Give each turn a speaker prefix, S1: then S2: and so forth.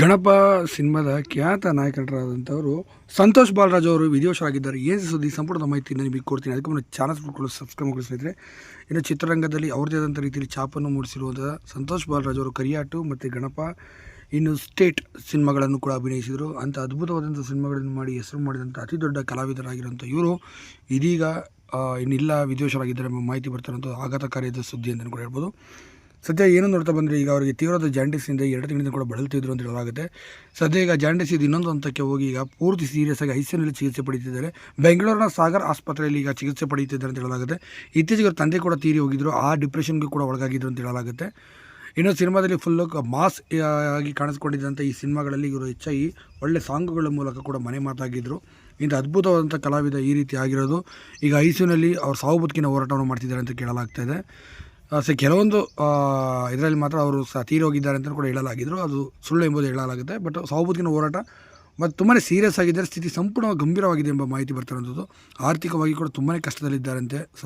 S1: ಗಣಪ ಸಿನಿಮಾದ ಖ್ಯಾತ ನಾಯಕರಾದಂಥವರು ಸಂತೋಷ್ ಬಾಲರಾಜ್ ಅವರು ವಿಧಿವಶರಾಗಿದ್ದಾರೆ ಏನು ಸುದ್ದಿ? ಸಂಪೂರ್ಣ ಮಾಹಿತಿಯನ್ನು ನಿಮಗೆ ಕೊಡ್ತೀನಿ. ಅದಕ್ಕೆ ಮುನ್ನ ಚಾನಲ್ ಮಾಡ್ಕೊಳ್ಳೋ ಸಬ್ಸ್ಕ್ರೈಬ್ ಮಾಡಿ ಸ್ನೇಹಿತರೆ. ಇನ್ನು ಚಿತ್ರರಂಗದಲ್ಲಿ ಅವ್ರದೇ ಆದಂಥ ರೀತಿಯಲ್ಲಿ ಛಾಪನ್ನು ಮೂಡಿಸಿರುವಂಥ ಸಂತೋಷ್ ಬಾಲರಾಜ್ ಅವರು ಕರಿಯಾಟು ಮತ್ತು ಗಣಪ, ಇನ್ನು ಸ್ಟೇಟ್ ಸಿನಿಮಾಗಳನ್ನು ಕೂಡ ಅಭಿನಯಿಸಿದರು. ಅಂಥ ಅದ್ಭುತವಾದಂಥ ಸಿನಿಮಾಗಳನ್ನು ಮಾಡಿ ಹೆಸರು ಮಾಡಿದಂಥ ಅತಿ ದೊಡ್ಡ ಕಲಾವಿದರಾಗಿರುವಂಥ ಇವರು ಇದೀಗ ಇನ್ನಿಲ್ಲ ವಿಧಿವಶರಾಗಿದ್ದಾರೆ ಎಂಬ ಮಾಹಿತಿ ಬರ್ತಾರಂಥ ಆಘಾತಕಾರಿಯಾದ ಸುದ್ದಿ ಅಂತಲೂ ಕೂಡ ಹೇಳ್ಬೋದು. ಸದ್ಯ ಏನು ನೋಡ್ತಾ ಬಂದರೆ? ಈಗ ಅವರಿಗೆ ತೀವ್ರದ ಜಾಂಡಿಸಿಂದ ಎರಡು ತಿಂಗಳಿಂದ ಕೂಡ ಬಳಲ್ತಿದ್ರು ಅಂತ ಹೇಳಲಾಗುತ್ತೆ. ಸದ್ಯ ಈಗ ಜಾಂಡಿಸ್ ಇದು ಇನ್ನೊಂದು ಹಂತಕ್ಕೆ ಹೋಗಿ ಈಗ ಪೂರ್ತಿ ಸೀರಿಯಸ್ ಆಗಿ ಐಸಿಯುನಲ್ಲಿ ಚಿಕಿತ್ಸೆ ಪಡೀತಿದ್ದಾರೆ ಬೆಂಗಳೂರಿನ ಸಾಗರ್ ಆಸ್ಪತ್ರೆಯಲ್ಲಿ ಈಗ ಚಿಕಿತ್ಸೆ ಪಡೀತಿದ್ದಾರೆ ಅಂತ ಹೇಳಲಾಗುತ್ತೆ. ಇತ್ತೀಚೆಗೆ ಅವ್ರ ತಂದೆ ಕೂಡ ತೀರಿ ಹೋಗಿದ್ರು. ಆ ಡಿಪ್ರೆಷನ್ಗೆ ಕೂಡ ಒಳಗಾಗಿದ್ರು ಅಂತ ಹೇಳಲಾಗುತ್ತೆ. ಇನ್ನು ಸಿನಿಮಾದಲ್ಲಿ ಫುಲ್ ಮಾಸ್ ಆಗಿ ಕಾಣಿಸ್ಕೊಂಡಿದ್ದಂಥ ಈ ಸಿನಿಮಾಗಳಲ್ಲಿ ಇವರು ಹೆಚ್ಚಾಗಿ ಒಳ್ಳೆ ಸಾಂಗ್ಗಳ ಮೂಲಕ ಕೂಡ ಮನೆ ಮಾತಾಗಿದ್ದರು ಇಂಥ ಅದ್ಭುತವಾದಂಥ ಕಲಾವಿದ ಈ ರೀತಿ ಆಗಿರೋದು. ಈಗ ಐಸಿಯುನಲ್ಲಿ ಅವ್ರು ಸಾವು ಬದುಕಿನ ಹೋರಾಟವನ್ನು ಮಾಡ್ತಿದ್ದಾರೆ ಅಂತ ಕೇಳಲಾಗ್ತಾ ಇದೆ. ಸೊ ಕೆಲವೊಂದು ಇದರಲ್ಲಿ ಮಾತ್ರ ಅವರು ಸಹ ತೀರೋಗಿದ್ದಾರೆ ಅಂತ ಕೂಡ ಹೇಳಲಾಗಿದ್ರು. ಅದು ಸುಳ್ಳು ಎಂಬುದು ಹೇಳಲಾಗುತ್ತೆ. ಬಟ್ ಸಾವು ಹೋರಾಟ ಮತ್ತು ತುಂಬಾ ಸೀರಿಯಸ್ ಆಗಿದ್ದಾರೆ ಸ್ಥಿತಿ ಸಂಪೂರ್ಣವಾಗಿ ಗಂಭೀರವಾಗಿದೆ ಎಂಬ ಮಾಹಿತಿ ಬರ್ತಿರೋಂಥದ್ದು ಆರ್ಥಿಕವಾಗಿ ಕೂಡ ತುಂಬಾ ಕಷ್ಟದಲ್ಲಿದ್ದಾರಂತೆ.